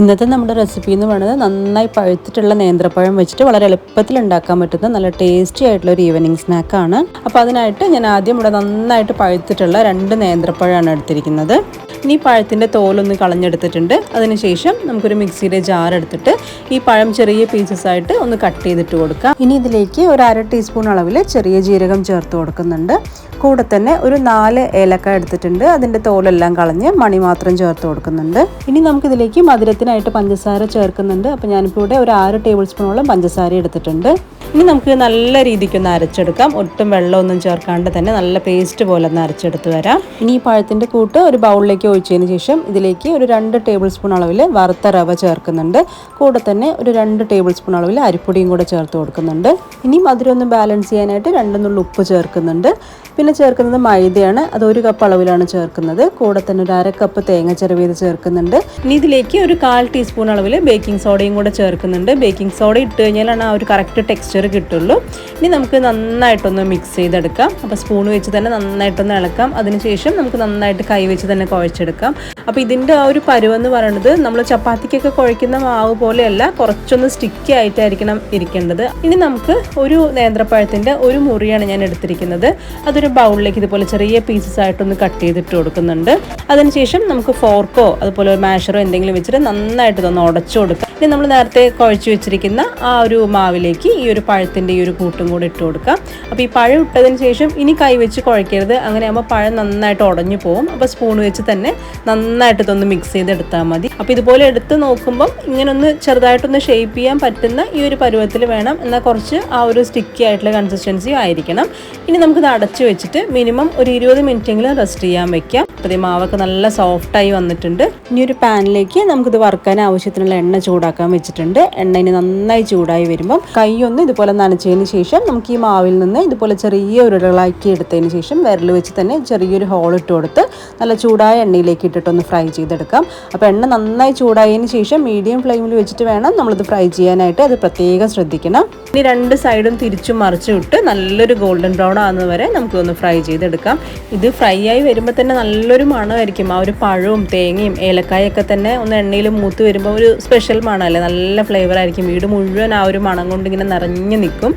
ഇന്നത്തെ നമ്മുടെ റെസിപ്പി എന്ന് പറയുന്നത് നന്നായി പഴുത്തിട്ടുള്ള നേന്ത്രപ്പഴം വെച്ചിട്ട് വളരെ എളുപ്പത്തിൽ ഉണ്ടാക്കാൻ പറ്റുന്ന നല്ല ടേസ്റ്റി ആയിട്ടുള്ള ഒരു ഈവനിങ് സ്നാക്കാണ് അപ്പോൾ അതിനായിട്ട് ഞാൻ ആദ്യം ഇവിടെ നന്നായിട്ട് പഴുത്തിട്ടുള്ള രണ്ട് നേന്ത്രപ്പഴമാണ് എടുത്തിരിക്കുന്നത്. ഇനി പഴത്തിന്റെ തോലൊന്ന് കളഞ്ഞെടുത്തിട്ടുണ്ട്. അതിനുശേഷം നമുക്കൊരു മിക്സിയുടെ ജാർ എടുത്തിട്ട് ഈ പഴം ചെറിയ പീസസ് ആയിട്ട് ഒന്ന് കട്ട് ചെയ്തിട്ട് കൊടുക്കാം. ഇനി ഇതിലേക്ക് ഒരു അര ടീസ്പൂൺ അളവിൽ ചെറിയ ജീരകം ചേർത്ത് കൊടുക്കുന്നുണ്ട്. കൂടെ തന്നെ ഒരു നാല് ഏലക്ക എടുത്തിട്ടുണ്ട്. അതിന്റെ തോലെല്ലാം കളഞ്ഞ് മണി മാത്രം ചേർത്ത് കൊടുക്കുന്നുണ്ട്. ഇനി നമുക്കിതിലേക്ക് മധുരത്തിനായിട്ട് പഞ്ചസാര ചേർക്കുന്നുണ്ട്. അപ്പോൾ ഞാനിപ്പോൾ ഇവിടെ ഒരു ആറ് ടേബിൾ സ്പൂണോളം പഞ്ചസാര എടുത്തിട്ടുണ്ട്. ഇനി നമുക്ക് നല്ല രീതിക്ക് ഒന്ന് അരച്ചെടുക്കാം. ഒട്ടും വെള്ളമൊന്നും ചേർക്കാണ്ട് തന്നെ നല്ല പേസ്റ്റ് പോലെ ഒന്ന് അരച്ചെടുത്ത് വരാം. ഇനി ഈ പഴത്തിന്റെ കൂട്ട് ഒരു ബൗളിലേക്ക് ഒഴിച്ചതിന് ശേഷം ഇതിലേക്ക് ഒരു രണ്ട് ടേബിൾ സ്പൂൺ അളവിൽ വറുത്ത റവ ചേർക്കുന്നുണ്ട്. കൂടെ തന്നെ ഒരു രണ്ട് ടേബിൾ സ്പൂൺ അളവിൽ അരിപ്പൊടിയും കൂടെ ചേർത്ത് കൊടുക്കുന്നുണ്ട്. ഇനി മധുരം ഒന്ന് ബാലൻസ് ചെയ്യാനായിട്ട് രണ്ടുനുള്ള ഉപ്പ് ചേർക്കുന്നുണ്ട്. പിന്നെ ചേർക്കുന്നത് മൈദയാണ്. അത് ഒരു കപ്പ് അളവിലാണ് ചേർക്കുന്നത്. കൂടെ തന്നെ ഒരു അര കപ്പ് തേങ്ങ ചെറുവീത് ചേർക്കുന്നുണ്ട്. ഇനി ഇതിലേക്ക് ഒരു കാൽ ടീസ്പൂൺ അളവിൽ ബേക്കിംഗ് സോഡയും കൂടെ ചേർക്കുന്നുണ്ട്. ബേക്കിംഗ് സോഡ ഇട്ട് കഴിഞ്ഞാലാണ് ആ ഒരു കറക്റ്റ് ടെക്സ്ചർ കിട്ടുള്ളൂ. ഇനി നമുക്ക് നന്നായിട്ടൊന്ന് മിക്സ് ചെയ്തെടുക്കാം. അപ്പോൾ സ്പൂൺ വെച്ച് തന്നെ നന്നായിട്ടൊന്ന് ഇളക്കാം. അതിനുശേഷം നമുക്ക് നന്നായിട്ട് കൈ വെച്ച് തന്നെ കുഴച്ചെടുക്കാം. അപ്പോൾ ഇതിന്റെ ആ ഒരു പരുവെന്ന് പറയുന്നത് നമ്മൾ ചപ്പാത്തിക്കൊക്കെ കുഴയ്ക്കുന്ന മാവ് പോലെയല്ല കുറച്ചൊന്ന് സ്റ്റിക്കി ആയിട്ടായിരിക്കണം ഇരിക്കേണ്ടത്. ഇനി നമുക്ക് ഒരു നേന്ത്രപ്പഴത്തിന്റെ ഒരു മുറിയാണ് ഞാൻ എടുത്തിരിക്കുന്നത്. അതൊരു ബൗളിലേക്ക് ഇതുപോലെ ചെറിയ പീസസ് ആയിട്ടൊന്ന് കട്ട് ചെയ്തിട്ട് കൊടുക്കുന്നുണ്ട്. അതിനുശേഷം നമുക്ക് ഫോർക്കോ അതുപോലെ ഒരു മാഷറോ എന്തെങ്കിലും വെച്ചിട്ട് നന്നായിട്ട് ഇതൊന്ന് ഉടച്ചു കൊടുക്കാം. ഇനി നമ്മൾ നേരത്തെ കുഴച്ച് വെച്ചിരിക്കുന്ന ആ ഒരു മാവിലേക്ക് ഈ ഒരു പഴത്തിന്റെ ഈ ഒരു കൂട്ടും കൂടി ഇട്ട് കൊടുക്കാം. അപ്പോൾ ഈ പഴം ഇട്ടതിന് ശേഷം ഇനി കൈ വെച്ച് കുഴക്കരുത്. അങ്ങനെ ആകുമ്പോൾ പഴം നന്നായിട്ട് ഉടഞ്ഞു പോകും അപ്പോൾ സ്പൂൺ വെച്ച് തന്നെ നന്നായിട്ട് ഇതൊന്ന് മിക്സ് ചെയ്തെടുത്താൽ മതി. അപ്പോൾ ഇതുപോലെ എടുത്ത് നോക്കുമ്പം ഇങ്ങനെ ഒന്ന് ചെറുതായിട്ടൊന്ന് ഷേപ്പ് ചെയ്യാൻ പറ്റുന്ന ഈ ഒരു പരുവത്തിൽ വേണം. എന്നാൽ കുറച്ച് ആ ഒരു സ്റ്റിക്കി ആയിട്ടുള്ള കൺസിസ്റ്റൻസിയും ആയിരിക്കണം. ഇനി നമുക്കിത് അടച്ചു വെച്ചിട്ട് മിനിമം ഒരു ഇരുപത് മിനിറ്റെങ്കിലും റെസ്റ്റ് ചെയ്യാൻ വെക്കാം. അപ്പോൾ ഈ മാവൊക്കെ നല്ല സോഫ്റ്റായി വന്നിട്ടുണ്ട്. ഇനി ഒരു പാനിലേക്ക് നമുക്കിത് വറുക്കാൻ ആവശ്യത്തിനുള്ള എണ്ണ ചൂടാക്കാൻ വെച്ചിട്ടുണ്ട്. എണ്ണ ഇനി നന്നായി ചൂടായി വരുമ്പം കൈയൊന്ന് ഇതുപോലെ നനച്ചതിന് ശേഷം നമുക്ക് ഈ മാവിൽ നിന്ന് ഇതുപോലെ ചെറിയ ഉരുളകളാക്കി എടുത്തതിന് ശേഷം വിരൽ വെച്ച് തന്നെ ചെറിയൊരു ഹോൾ ഇട്ട് കൊടുത്ത് നല്ല ചൂടായ എണ്ണയിലേക്ക് ഇട്ടിട്ടൊന്ന് ഫ്രൈ ചെയ്തെടുക്കാം. അപ്പോൾ എണ്ണ നന്നായി ചൂടായതിന് ശേഷം മീഡിയം ഫ്ലെയിമിൽ വെച്ചിട്ട് വേണം നമ്മളിത് ഫ്രൈ ചെയ്യാനായിട്ട്. അത് പ്രത്യേകം ശ്രദ്ധിക്കണം. ഇനി രണ്ട് സൈഡും തിരിച്ചു മറിച്ചും വിട്ട് നല്ലൊരു ഗോൾഡൻ ബ്രൗൺ ആകുന്നത് വരെ നമുക്കൊന്ന് ഫ്രൈ ചെയ്തെടുക്കാം. ഇത് ഫ്രൈ ആയി വരുമ്പോൾ തന്നെ നല്ലൊരു മണമായിരിക്കും. ആ ഒരു പഴവും തേങ്ങയും ഏലക്കായൊക്കെ തന്നെ ഒന്ന് എണ്ണയിൽ മൂത്ത് വരുമ്പോൾ ഒരു സ്പെഷ്യൽ മണമല്ലേ? നല്ല ഫ്ലേവർ ആയിരിക്കും. വീട് മുഴുവൻ ആ ഒരു മണം കൊണ്ട് ഇങ്ങനെ നിറഞ്ഞു നിൽക്കും.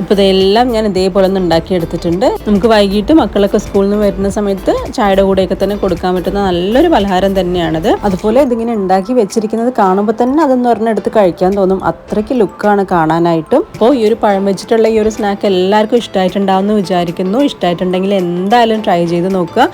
ഇപ്പോൾ ഇതെല്ലാം ഞാൻ ഇതേപോലെ ഒന്ന് ഉണ്ടാക്കിയെടുത്തിട്ടുണ്ട് നമുക്ക് വൈകിട്ട് മക്കളൊക്കെ സ്കൂളിൽ നിന്ന് വരുന്ന സമയത്ത് ചായയുടെ കൂടെയൊക്കെ തന്നെ കൊടുക്കാൻ പറ്റുന്ന നല്ലൊരു പലഹാരം തന്നെയാണത്. അതുപോലെ ഇതിങ്ങനെ ഉണ്ടാക്കി വെച്ചിരിക്കുന്നത് കാണുമ്പോൾ തന്നെ അതൊന്ന് എടുത്ത് കഴിക്കാൻ തോന്നും. അത്രയ്ക്ക് ലുക്കാണ് കാണാനായിട്ടും. അപ്പോൾ ഈ ഒരു പഴം വെച്ചിട്ടുള്ള ഈ ഒരു സ്നാക്ക് എല്ലാവർക്കും ഇഷ്ടമായിട്ടുണ്ടാവുമെന്ന് വിചാരിക്കുന്നു. ഇഷ്ടമായിട്ടുണ്ടെങ്കിൽ എന്തായാലും ട്രൈ ചെയ്ത് നോക്കുക.